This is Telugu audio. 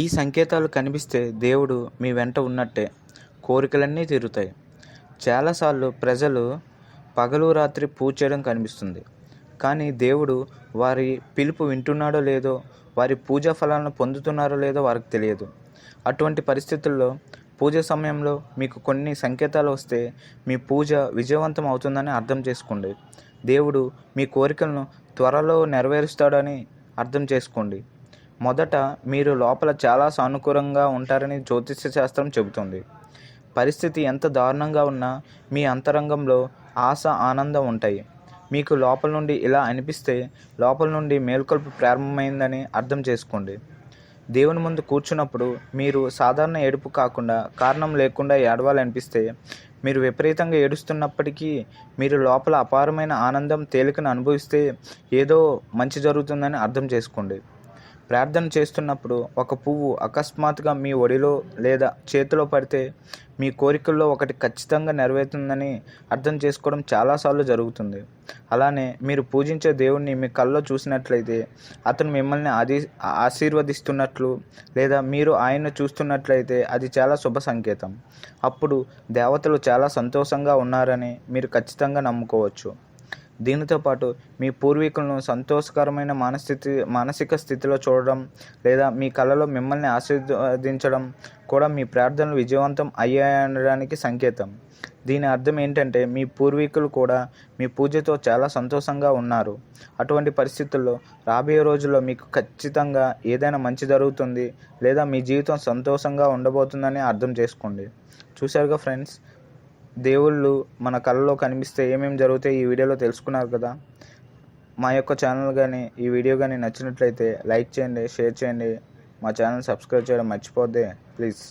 ఈ సంకేతాలు కనిపిస్తే దేవుడు మీ వెంట ఉన్నట్టే కోరికలన్నీ తీరుతాయి. చాలాసార్లు ప్రజలు పగలు రాత్రి పూజ చేయడం కనిపిస్తుంది. కానీ దేవుడు వారి పిలుపు వింటున్నాడో లేదో వారి పూజా ఫలాలను పొందుతున్నారో లేదో వారికి తెలియదు. అటువంటి పరిస్థితుల్లో పూజ సమయంలో మీకు కొన్ని సంకేతాలు వస్తే మీ పూజ విజయవంతం అవుతుందని అర్థం చేసుకోండి. దేవుడు మీ కోరికలను త్వరలో నెరవేరుస్తాడని అర్థం చేసుకోండి. మొదట మీరు లోపల చాలా సానుకూలంగా ఉంటారని జ్యోతిష్య శాస్త్రం చెబుతుంది. పరిస్థితి ఎంత దారుణంగా ఉన్నా మీ అంతరంగంలో ఆశ ఆనందం ఉంటాయి. మీకు లోపల నుండి ఇలా అనిపిస్తే లోపల నుండి మేల్కొల్పు ప్రారంభమైందని అర్థం చేసుకోండి. దేవుని ముందు కూర్చున్నప్పుడు మీరు సాధారణ ఏడుపు కాకుండా కారణం లేకుండా ఏడవాలనిపిస్తే మీరు విపరీతంగా ఏడుస్తున్నప్పటికీ మీరు లోపల అపారమైన ఆనందం తేలికను అనుభవిస్తే ఏదో మంచి జరుగుతుందని అర్థం చేసుకోండి. ప్రార్థన చేస్తున్నప్పుడు ఒక పువ్వు అకస్మాత్తుగా మీ ఒడిలో లేదా చేతిలో పడితే మీ కోరికల్లో ఒకటి ఖచ్చితంగా నెరవేరుతుందని అర్థం చేసుకోవడం చాలాసార్లు జరుగుతుంది. అలానే మీరు పూజించే దేవుణ్ణి మీ కల్లో చూసినట్లయితే అతను మిమ్మల్ని ఆది ఆశీర్వదిస్తున్నట్లు లేదా మీరు ఆయన్ను చూస్తున్నట్లయితే అది చాలా శుభ సంకేతం. అప్పుడు దేవతలు చాలా సంతోషంగా ఉన్నారని మీరు ఖచ్చితంగా నమ్ముకోవచ్చు. దీనితో పాటు మీ పూర్వీకులను సంతోషకరమైన మానస్థితి మానసిక స్థితిలో చూడడం లేదా మీ కళలో మిమ్మల్ని ఆశీర్వదించడం కూడా మీ ప్రార్థనలు విజయవంతం అయ్యాయనడానికి సంకేతం. దీని అర్థం ఏంటంటే మీ పూర్వీకులు కూడా మీ పూజతో చాలా సంతోషంగా ఉన్నారు. అటువంటి పరిస్థితుల్లో రాబోయే రోజుల్లో మీకు ఖచ్చితంగా ఏదైనా మంచి జరుగుతుంది లేదా మీ జీవితం సంతోషంగా ఉండబోతుందని అర్థం చేసుకోండి. చూశారుగా ఫ్రెండ్స్ దేవుళ్ళు మన కళ్ళలో కనిపిస్తే ఏమేమి జరుగుతాయి ఈ వీడియోలో తెలుసుకున్నారు కదా. మా యొక్క ఛానల్ కానీ ఈ వీడియో కానీ నచ్చినట్లయితే లైక్ చేయండి షేర్ చేయండి. మా ఛానల్ సబ్స్క్రైబ్ చేయడం మర్చిపోద్దే ప్లీజ్